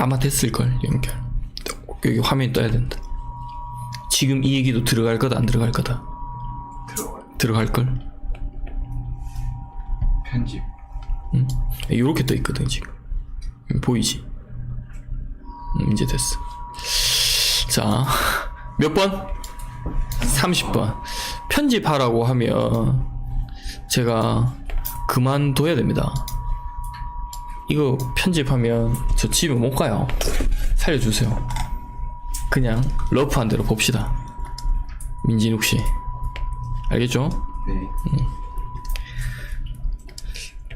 아마 됐을걸 연결 여기 화면이 떠야 된다. 지금 이 얘기도 들어갈 거다 안 들어갈 거다? 들어가요. 들어갈걸? 편집. 이렇게 떠 있거든 지금. 보이지? 음, 이제 됐어. 자몇 번? 30번. 편집하라고 하면 제가 그만둬야 됩니다 이거 편집하면 저 집에 못 가요 살려주세요 그냥 러프한 대로 봅시다 민진욱 씨 알겠죠? 네.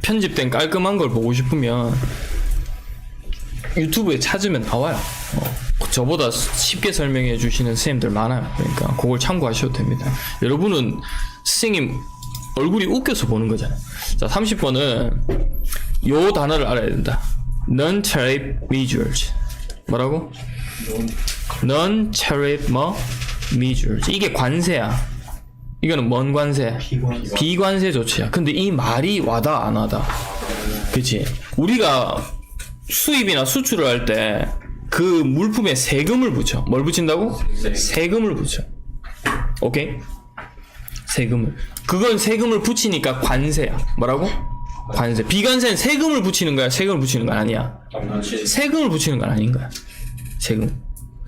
편집된 깔끔한 걸 보고 싶으면 유튜브에 찾으면 나와요. 어, 저보다 쉽게 설명해 주시는 선생님들 많아요. 그러니까 그걸 참고하셔도 됩니다. 여러분은 선생님 얼굴이 웃겨서 보는 거잖아요. 자, 30번은 요 단어를 알아야 된다. Non-tariff measures. 뭐라고? Non-tariff 뭐? measures. 이게 관세야. 이거는 뭔 관세? 비관세. 비관세 조치야. 근데 이 말이 와다 안 와다. 그치? 우리가 수입이나 수출을 할 때 그 물품에 세금을 붙여. 뭘 붙인다고? 세금을 붙여. 오케이? 세금을. 그건 세금을 붙이니까 관세야. 뭐라고? 관세. 비관세는 세금을 붙이는 거야. 세금을 붙이는 건 아니야. 세금을 붙이는 건 아닌 거야. 세금.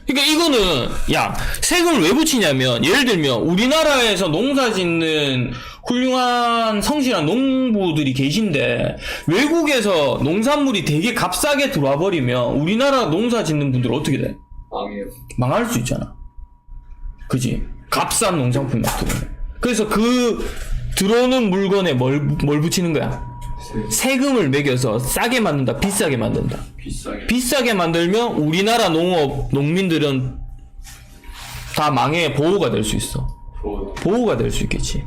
그러니까 이거는 야 세금을 왜 붙이냐면 예를 들면 우리나라에서 농사 짓는 훌륭한 성실한 농부들이 계신데 외국에서 농산물이 되게 값싸게 들어와 버리면 우리나라 농사 짓는 분들 어떻게 돼? 망해요. 망할 수 있잖아. 그지? 값싼 농산품이 막 들어오네. 그래서 그 들어오는 물건에 뭘, 뭘 붙이는 거야? 세금을 매겨서 싸게 만든다, 비싸게 만든다. 비싸게. 비싸게 만들면 우리나라 농업 농민들은 다 망해 보호가 될 수 있어. 보 보호가 될 수 있겠지.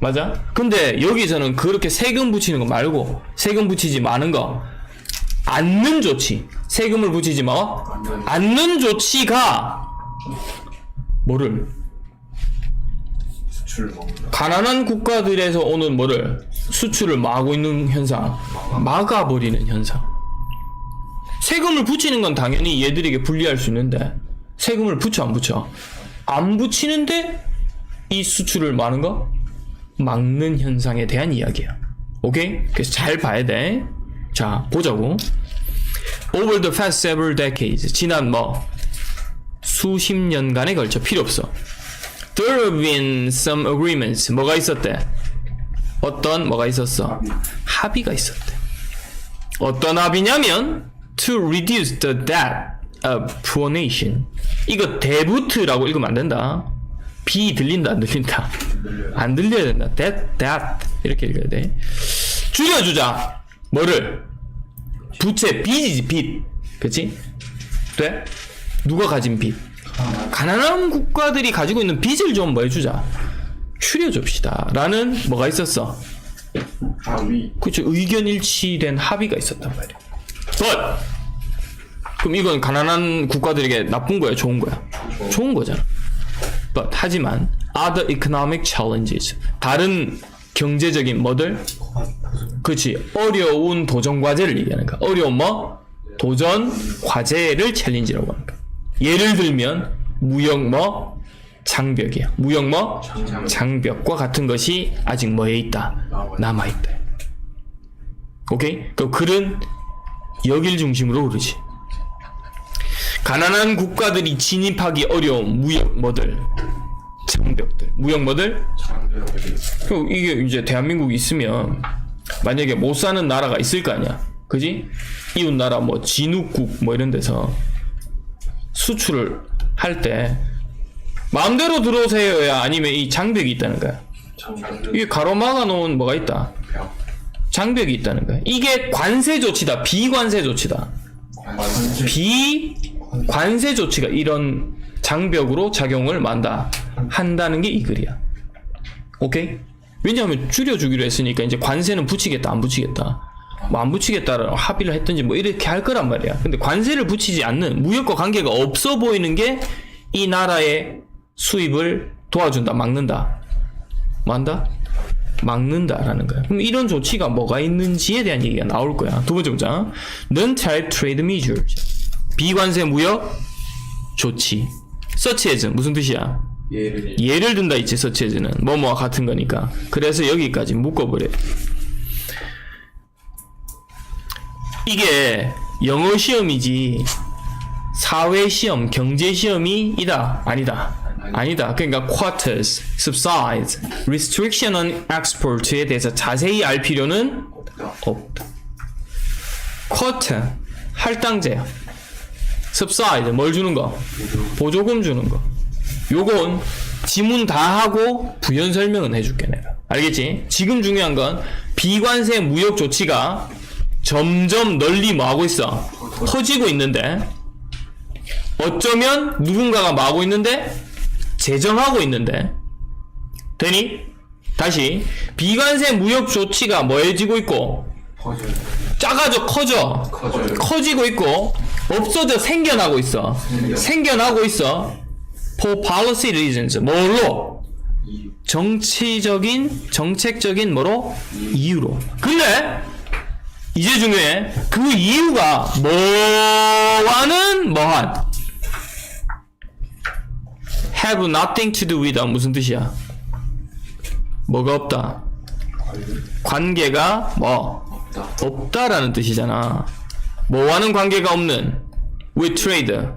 맞아? 근데 여기서는 그렇게 세금 붙이는 거 말고 세금 붙이지 마는 거 않는 조치. 세금을 붙이지 마. 않는 조치가 뭐를 가난한 국가들에서 오는 뭐를 수출을 막고 있는 현상, 막아버리는 현상. 세금을 붙이는 건 당연히 얘들에게 불리할 수 있는데 세금을 붙여 안 붙여? 안 붙이는데 이 수출을 막는 거 막는 현상에 대한 이야기야. 오케이? 그래서 잘 봐야 돼. 자 보자고. Over the past several decades, 지난 뭐 수십 년간에 걸쳐 필요 없어. There have been some agreements. 뭐가 있었대? 어떤 뭐가 있었어? 합의가 있었대. 어떤 합의냐면 to reduce the debt of poor nation. 이거 데부트라고 읽으면 안 된다. 비 들린다 안 들린다. 안 들려야 된다. debt, debt 이렇게 읽어야 돼. 줄여주자. 뭐를? 부채 빚이지 빚. 그치? 돼? 누가 가진 빚? 가난한 국가들이 가지고 있는 빚을 좀 뭐 해주자. 추려줍시다. 라는 뭐가 있었어? 합의. 그쵸. 의견 일치된 합의가 있었단 말이야. But! 그럼 이건 가난한 국가들에게 나쁜 거야? 좋은 거야? 좋은 거잖아. But, 하지만, other economic challenges. 다른 경제적인 뭐들? 그치. 어려운 도전 과제를 얘기하는 거야. 어려운 뭐? 도전 과제를 챌린지라고 하는 거야. 예를 들면, 무역 뭐? 장벽이야. 무역 뭐? 장벽과 같은 것이 아직 뭐에 있다? 남아 있다. 오케이? 그 글은 여길 중심으로 흐르지. 가난한 국가들이 진입하기 어려운 무역 뭐들? 장벽들. 무역 뭐들? 장벽이. 그 이게 이제 대한민국이 있으면 만약에 못 사는 나라가 있을 거 아니야. 그지? 이웃 나라 뭐 진욱국 뭐 이런 데서 수출을 할 때 마음대로 들어오세요야 아니면 이 장벽이 있다는 거야. 이게 가로막아 놓은 뭐가 있다. 벽. 장벽이 있다는 거야. 이게 관세 조치다. 비관세 조치다. 관세. 비관세 조치가 이런 장벽으로 작용을 만다 한다는 게 이 글이야. 오케이? 왜냐하면 줄여주기로 했으니까 이제 관세는 붙이겠다 안 붙이겠다. 뭐 안 붙이겠다라고 합의를 했든지 뭐 이렇게 할 거란 말이야. 근데 관세를 붙이지 않는 무역과 관계가 없어 보이는 게 이 나라의 수입을 도와준다, 막는다. 뭐 한다? 막는다라는 거야. 그럼 이런 조치가 뭐가 있는지에 대한 얘기가 나올 거야. 두 번째 문장. Non-tariff trade measures. 비관세 무역 조치. such as 무슨 뜻이야? 예를 예를 든다 있지 such as는 뭐뭐와 같은 거니까. 그래서 여기까지 묶어버려. 이게 영어 시험이지 사회 시험, 경제 시험이 이다 아니다. 아니다. 그러니까 quotas, subsides, restriction on export에 대해서 자세히 알 필요는 없다. 쿼트 할당제야. subside 뭘 주는 거? 보조금 주는 거. 요건 지문 다 하고 부연 설명은 해줄게 내가. 알겠지? 지금 중요한 건 비관세 무역 조치가 점점 널리 뭐하고 있어? 커지고 있는데. 어쩌면 누군가가 뭐하고 있는데? 제정하고 있는데. 되니? 다시. 비관세 무역 조치가 뭐해지고 있고. 작아져 커져. 커지고 있고. 없어져 생겨나고 있어. 생겨. 생겨나고 있어. For policy reasons. 뭘로? 정치적인 정책적인 뭐로? 이유로. 근데 이제 중요해. 그 이유가 뭐와는 뭐한? Have nothing to do with 무슨 뜻이야? 뭐가 없다. 관계가 뭐? 없다. 없다 라는 뜻이잖아. 뭐와는 관계가 없는. With trade.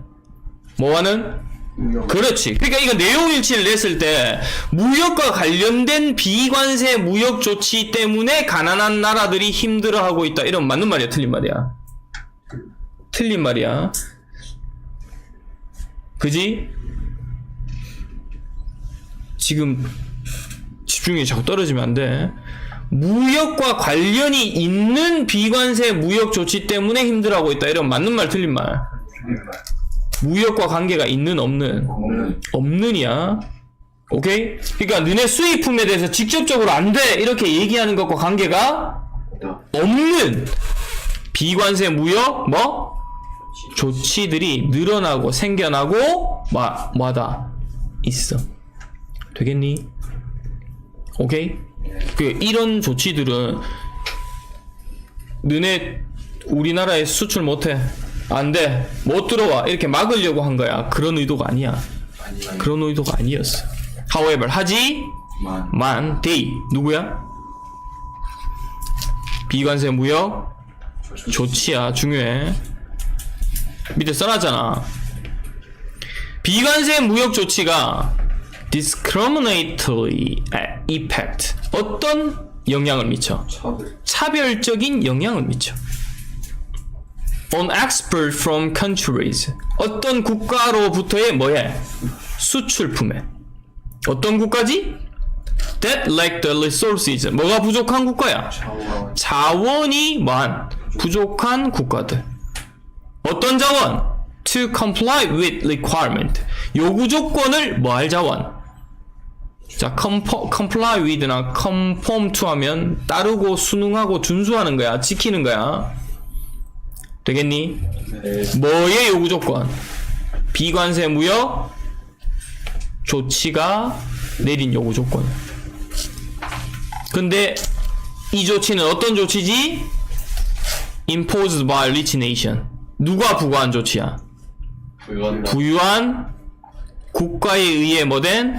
뭐와는 무역 그렇지. 그러니까 이거 내용 일치를 냈을 때 무역과 관련된 비관세 무역 조치 때문에 가난한 나라들이 힘들어하고 있다. 이런 맞는 말이야, 틀린 말이야. 틀린 말이야. 그지? 지금 집중력이 자꾸 떨어지면 안 돼. 무역과 관련이 있는 비관세 무역 조치 때문에 힘들어하고 있다. 이런 맞는 말, 틀린 말. 틀린 말 무역과 관계가 있는 없는 없는 없는이야. 오케이? 그러니까 너네 수입품에 대해서 직접적으로 안 돼. 이렇게 얘기하는 것과 관계가. 없는 비관세 무역 뭐 조치들이 늘어나고 생겨나고 마, 마다 있어. 되겠니? 오케이? 그 이런 조치들은 너네 우리나라에 수출 못해. 안 돼. 못 들어와. 이렇게 막으려고 한 거야. 그런 의도가 아니야. 아니 아니 그런 의도가 아니었어. However, 하지만 만 they 누구야? 비관세 무역 조치야 중요해. 밑에 써놨잖아. 비관세 무역 조치가 discriminatory effect 어떤 영향을 미쳐? 차별 차별적인 영향을 미쳐. On export from countries 어떤 국가로부터의 뭐해? 수출품에 어떤 국가지? That lack the resources 뭐가 부족한 국가야? 자원이 뭐한 부족한 국가들 어떤 자원? To comply with requirement 요구 조건을 뭐할 자원? 자, comply with나 conform to 하면 따르고 순응하고 준수하는 거야. 지키는 거야. 되겠니? 네 뭐의 요구 조건? 비관세 무역 조치가 내린 요구 조건. 근데 이 조치는 어떤 조치지? imposed by rich nation. 누가 부과한 조치야? 부유한 부유한 국가에 의해 뭐된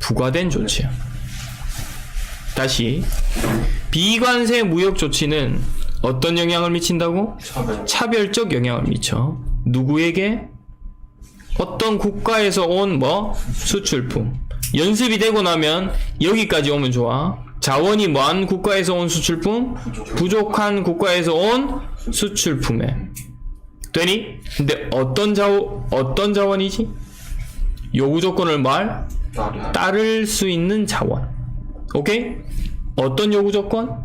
부과된 조치야. 다시 비관세 무역 조치는 어떤 영향을 미친다고? 차별 차별적 영향을 미쳐. 누구에게? 어떤 국가에서 온 뭐 수출품. 연습이 되고 나면 여기까지 오면 좋아. 자원이 뭐한 국가에서 온 수출품? 부족한 국가에서 온 수출품에. 되니? 근데 어떤 자원 어떤 자원이지? 요구 조건을 말 따를 수 있는 자원. 오케이? 어떤 요구 조건?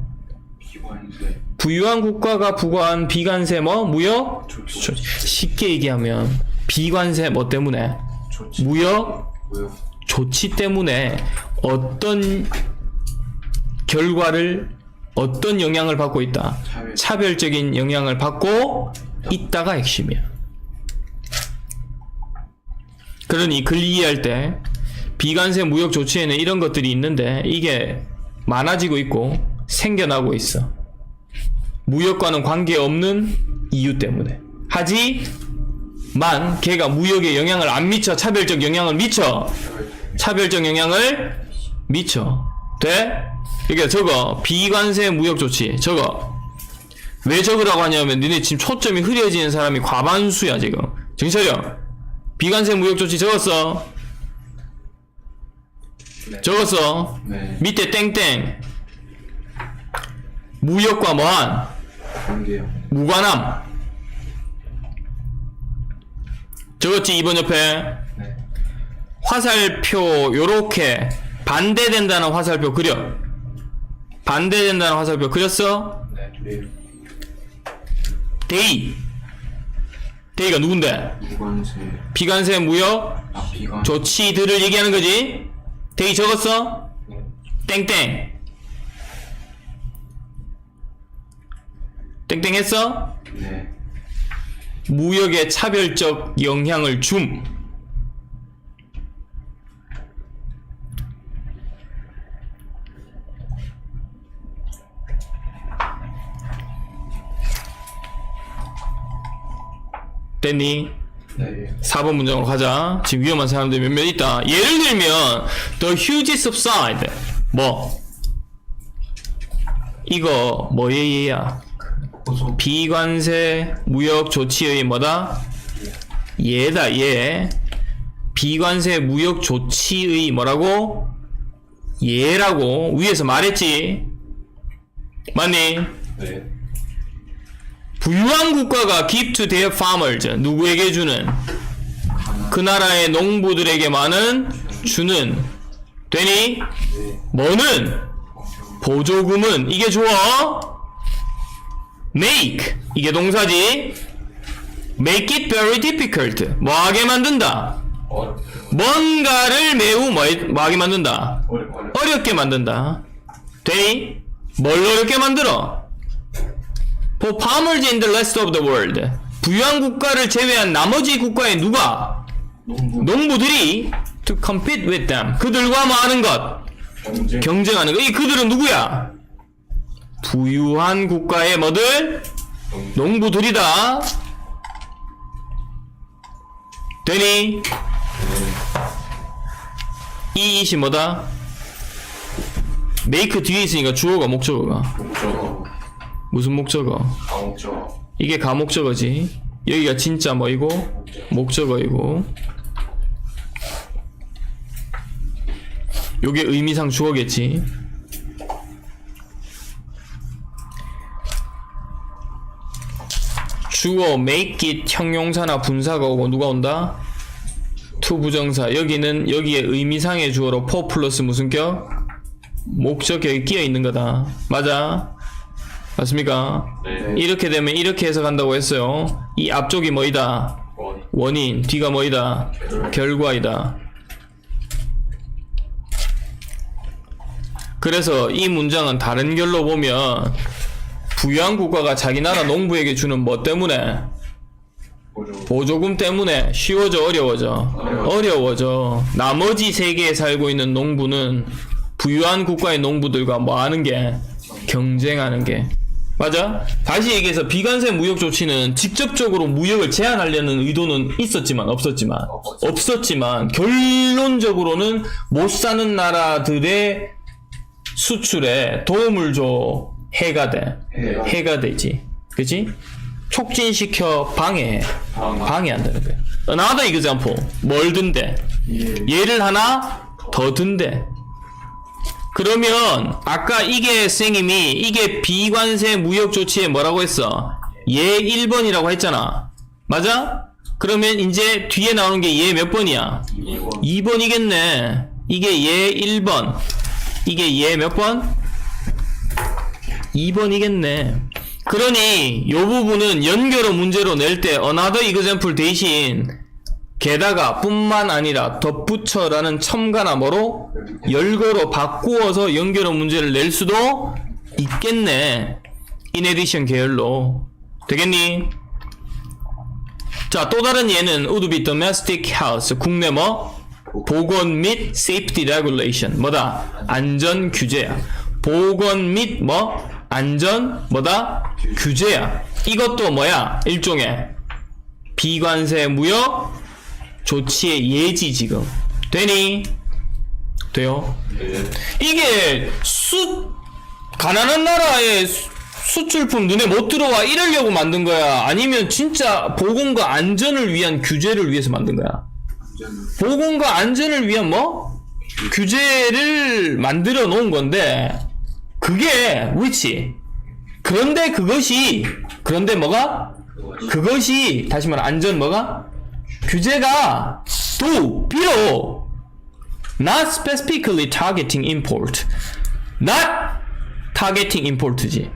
비관세 부유한 국가가 부과한 비관세 뭐 무역 조치. 쉽게 얘기하면 비관세 뭐 때문에 조치 무역 무역 조치 때문에 어떤 결과를 어떤 영향을 받고 있다. 차별 차별적인 영향을 받고 있다가 핵심이야. 그러니 글 이해할 때 비관세 무역 조치에는 이런 것들이 있는데 이게 많아지고 있고 생겨나고 있어. 무역과는 관계없는 이유 때문에. 하지 만 걔가 무역에 영향을 안 미쳐 차별적 영향을 미쳐. 차별적 영향을 미쳐. 돼? 그러니까 저거 비관세 무역 조치. 저거. 왜 적으라고 하냐면 니네 지금 초점이 흐려지는 사람이 과반수야 지금. 정차려 비관세 무역 조치 적었어? 네. 적었어? 네. 밑에 땡땡. 무역과 뭐한 관계요. 무관함 적었지 이번 옆에 네. 화살표 요렇게 반대된다는 화살표 그려 반대된다는 화살표 그렸어? 네. 네. 데이 데이가 누군데? 무관세. 비관세 무역 아 비관. 조치들을 얘기하는 거지 데이 적었어? 네. 땡땡 땡땡 했어? 네. 무역에 차별적 영향을 줌 됐니? 네. 4번 문장으로 가자. 지금 위험한 사람들이 몇몇 있다. 예를 들면 the huge subside 뭐 이거 뭐의 예야? 비관세 무역 조치의 뭐다? 예다 예. 비관세 무역 조치의 뭐라고? 예라고 위에서 말했지. 맞니? 네. 부유한 국가가 give to their farmers 누구에게 주는. 그 나라의 농부들에게만은 주는 되니 네. 뭐는 보조금은 이게 주어 make. 이게 동사지. Make it very difficult. 뭐하게 만든다. 뭔가를 매우 뭐, 뭐하게 만든다. 어렵게 만든다. 되니 뭘 어렵게 만들어? For farmers in the rest of the world. 부유한 국가를 제외한 나머지 국가의 누가? 농부. 농부 들이 to compete with them. 그들과 뭐 하는 것? 경쟁. 경쟁하는 거 이 그들은 누구야 부유한 국가의 뭐들? 농부들이다. 되니? 이 이시 뭐다? make 뒤에 있으니까 주어가 목적어가. 목적어. 무슨 목적어 가목적어. 이게 가목적어지. 여기가 진짜 뭐이고? 목적어이고. 요게 의미상 주어겠지 주어 make it 형용사나 분사가 오고 누가 온다? to 부정사 여기는 여기에 의미상의 주어로 for 플러스 무슨 격? 목적격이 끼어 있는 거다 맞아? 맞습니까? 네. 이렇게 되면 이렇게 해석한다고 했어요. 이 앞쪽이 뭐이다? 원. 원인, 뒤가 뭐이다? 결과이다. 그래서 이 문장은 다른 결로 보면 부유한 국가가 자기 나라 농부에게 주는 뭐 때문에 보조. 보조금 때문에 쉬워져 어려워져 어려워져 나머지 세계에 살고 있는 농부는 부유한 국가의 농부들과 뭐 하는 게 경쟁하는 게 맞아? 다시 얘기해서 비관세 무역 조치는 직접적으로 무역을 제한하려는 의도는 있었지만 없었지만 없었지만 결론적으로는 못 사는 나라들의 수출에 도움을 줘 해가 돼 해가. 되지 그지? 촉진시켜 방해해 방해. 방해한다는 거야 another example 뭘 든대 예. 얘를 하나 더 든대 그러면 아까 이게 선생님이 이게 비관세 무역 조치에 뭐라고 했어 얘 1번이라고 했잖아 맞아? 그러면 이제 뒤에 나오는 게 얘 몇 번이야 2번. 2번이겠네 이게 얘 1번 이게 얘 몇 번? 2번이겠네 그러니 요 부분은 연결어 문제로 낼 때 another example 대신 게다가 뿐만 아니라 덧붙여라는 첨가나 뭐로 열거로 바꾸어서 연결어 문제를 낼 수도 있겠네 addition 계열로 되겠니? 자 또 다른 예는 would be domestic house 국내 뭐? 보건 및 safety regulation 뭐다? 안전 규제야 보건 및 뭐? 안전 뭐다? 규제야 이것도 뭐야? 일종의 비관세 무역 조치의 예지 지금 되니 돼요 네. 이게 수 가난한 나라의 수- 수출품 눈에 못 들어와 이러려고 만든 거야 아니면 진짜 보건과 안전을 위한 규제를 위해서 만든 거야 보건과 안전을 위한 뭐 규제를 만들어 놓은 건데 그게 which 그런데 그것이 그런데 뭐가? 그것이 다시 말해 안전 뭐가? 규제가 또 비록 not specifically targeting import. Not targeting import지.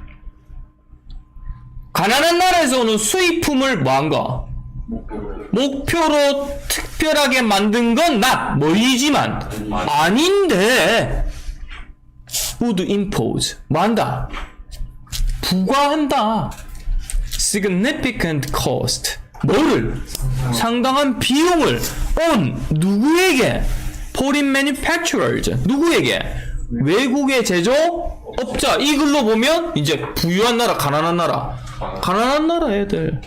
가난한 나라에서 오는 수입품을 뭐한가 목표를 목표로 특별하게 만든 건 not. 뭐이지만. 아닌데 would impose 뭐한다 부과한다 significant cost 뭐를 상당한 비용을 on 누구에게 foreign manufacturers 누구에게 외국의 제조업자 이 글로 보면 이제 부유한 나라 가난한 나라 가난한 나라 애들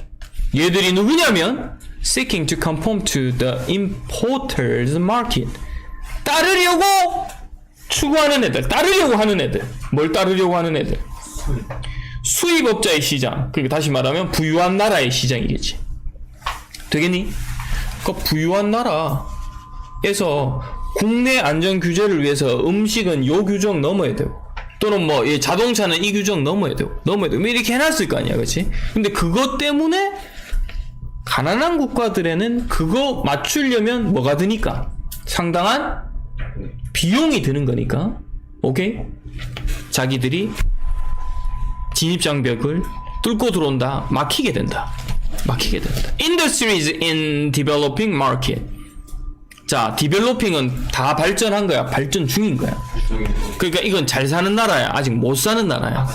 얘들이 누구냐면 seeking to conform to the importers market 따르려고 추구하는 애들 따르려고 하는 애들 뭘 따르려고 하는 애들 수입업자의 시장 그러니까 다시 말하면 부유한 나라의 시장이겠지 되겠니? 그 부유한 나라에서 국내 안전 규제를 위해서 음식은 요 규정 넘어야 되고 또는 뭐이 자동차는 이 규정 넘어야 되고 넘어야 되고 뭐 이렇게 해놨을 거 아니야 그치? 근데 그것 때문에 가난한 국가들에는 그거 맞추려면 뭐가 드니까 상당한 비용이 드는 거니까. 오케이? 자기들이 진입장벽을 뚫고 들어온다. 막히게 된다. 막히게 된다. Industries in developing market. 자 developing은 다 발전한 거야. 발전 중인 거야. 그러니까 이건 잘 사는 나라야. 아직 못 사는 나라야.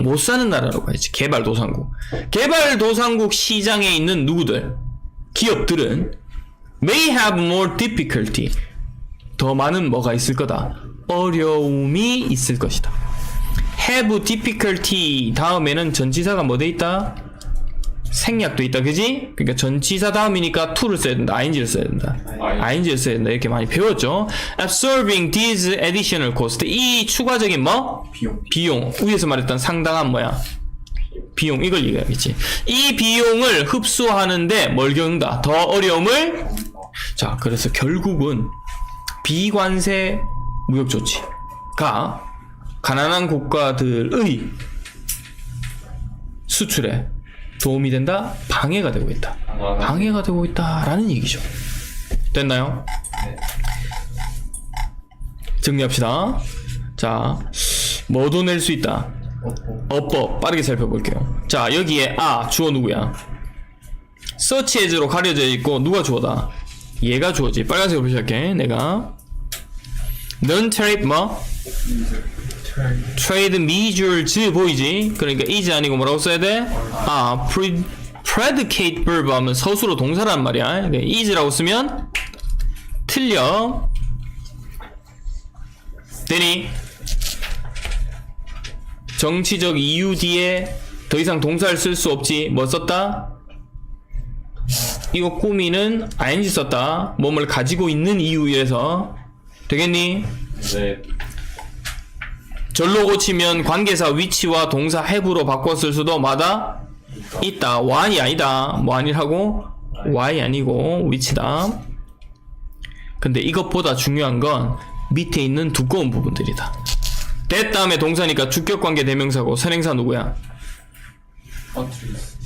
못 사는 나라라고 해야지. 개발도상국. 개발도상국 시장에 있는 누구들? 기업들은 may have more difficulty 더 많은 뭐가 있을 거다 어려움이 있을 것이다 have difficulty 다음에는 전치사가 뭐 돼 있다? 생략도 있다, 그지? 그러니까 전치사 다음이니까 to를 써야 된다, ing를 써야 된다. ing를 써야 된다. 이렇게 많이 배웠죠. absorbing these additional cost. 이 추가적인 뭐? 비용 비용. 위에서 말했던 상당한 뭐야? 비용. 이걸 얘기하겠지. 이 비용을 흡수하는데 뭘 겪는다? 더 어려움을? 자, 그래서 결국은 비관세 무역 조치가 가난한 국가들의 수출에 도움이 된다? 방해가 되고 있다. 방해가 되고 있다라는 얘기죠. 됐나요? 정리합시다. 자, 뭐도 낼 수 있다. 어법 빠르게 살펴볼게요. 자, 여기에 아 주어 누구야? 서치 에즈로 가려져 있고 누가 주어다? 얘가 주어지. 빨간색으로 표시할게. 내가 non tariff 뭐? trade measures 보이지? 그러니까 is 아니고 뭐라고 써야 돼? 아, pre, predicate verb 하면 서술어 동사란 말이야. 그러니까 is라고 쓰면 틀려. 되니? 정치적 이유 뒤에 더 이상 동사를 쓸 수 없지. 뭐 썼다? 이거 꾸미는 ing 썼다. 몸을 가지고 있는 이유에서 되겠니? 네 절로 고치면 관계사 위치와 동사 have로 바꿨을 수도 마다 있다. why 아니다. 뭐 아니라고? why 아니고 위치다. 근데 이것보다 중요한 건 밑에 있는 두꺼운 부분들이다. that 다음에 동사니까 주격관계 대명사고 선행사 누구야?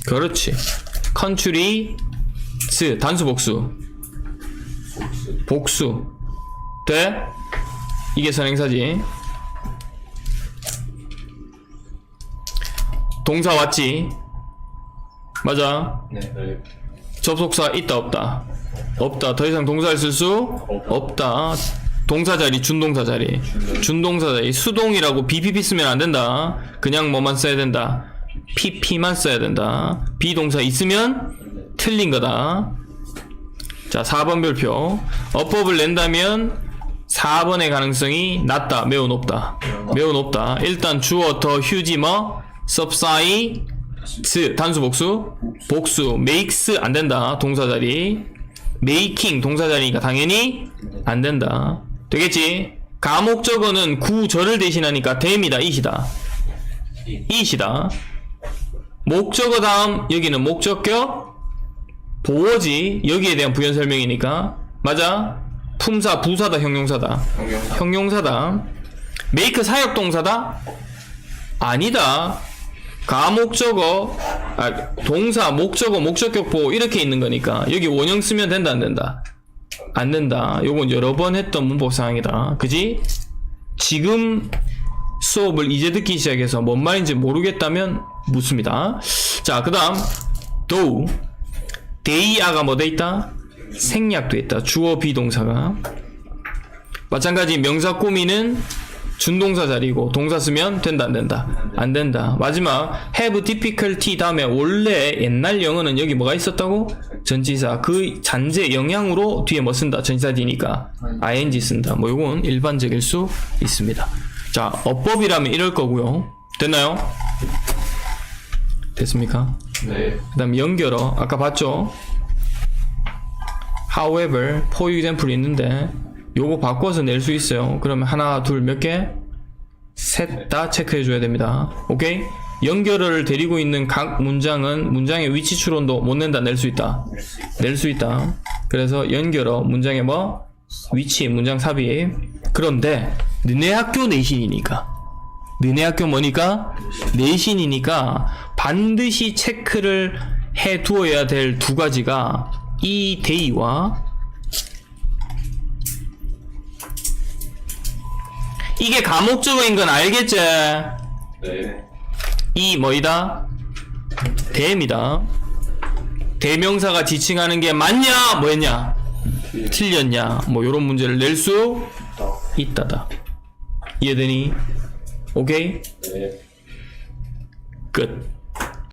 그렇지. country 단수 복수 복수 복수 돼? 이게 선행사지. 동사 왔지? 맞아. 네 네. 접속사 있다 없다. 없다. 더 이상 동사를 쓸 수 없다. 동사 자리 준동사 자리. 준동사 자리 수동이라고 BPP 쓰면 안 된다. 그냥 뭐만 써야 된다. PP만 써야 된다. 비동사 있으면 틀린 거다. 자, 4번 별표. 어법을 낸다면 4번의 가능성이 낮다. 매우 높다. 매우 높다. 일단 주어 더 휴지 뭐 subside 스 단수 복수. 복수. makes 안 된다. 동사 자리. making 동사 자리니까 당연히 안 된다. 되겠지? 가목적어는 구절을 대신하니까 them이다. it이다. it이다. 목적어 다음 여기는 목적격 보어지. 여기에 대한 부연 설명이니까. 맞아 품사 부사다 형용사다. 형용사. 형용사다. make 사역 동사다? 아니다. 가목적어 아, 동사 목적어 목적격 보호 이렇게 있는 거니까 여기 원형 쓰면 된다 안 된다? 안 된다. 요건 여러 번 했던 문법 사항이다. 그지? 지금 수업을 이제 듣기 시작해서 뭔 말인지 모르겠다면 묻습니다. 자 그 다음 do 데이아가 뭐 돼 있다 생략돼 있다. 주어 비동사가. 마찬가지 명사 꾸미는 준동사 자리고 동사 쓰면 된다 안 된다? 안 된다. 마지막 have difficulty 다음에 원래 옛날 영어는 여기 뭐가 있었다고? 전치사. 그 잔재 영향으로 뒤에 뭐 쓴다? 전치사 뒤니까. ing 쓴다. 뭐 요건 일반적일 수 있습니다. 자 어법이라면 이럴 거고요. 됐나요? 됐습니까? 네. 그 다음 연결어. 아까 봤죠 however for example 있는데 요거 바꿔서 낼 수 있어요 그러면 하나 둘 몇 개? 셋 다 체크해 줘야 됩니다 오케이? 연결어를 데리고 있는 각 문장은 문장의 위치 추론도 못 낸다 낼 수 있다 낼 수 있다 그래서 연결어 문장의 뭐? 위치 문장 삽입 그런데 너네 학교 내신이니까 너네 학교 뭐니까? 내신이니까 반드시 체크를 해 두어야 될 두 가지가 이 데이와 이게 가목적어인 건 알겠지? 네. 이 뭐이다? 대입니다. 대명사가 지칭하는 게 맞냐? 뭐였냐? 틀렸냐? 뭐 요런 문제를 낼 수 있다다. 이해되니? 오케이? 네. 끝.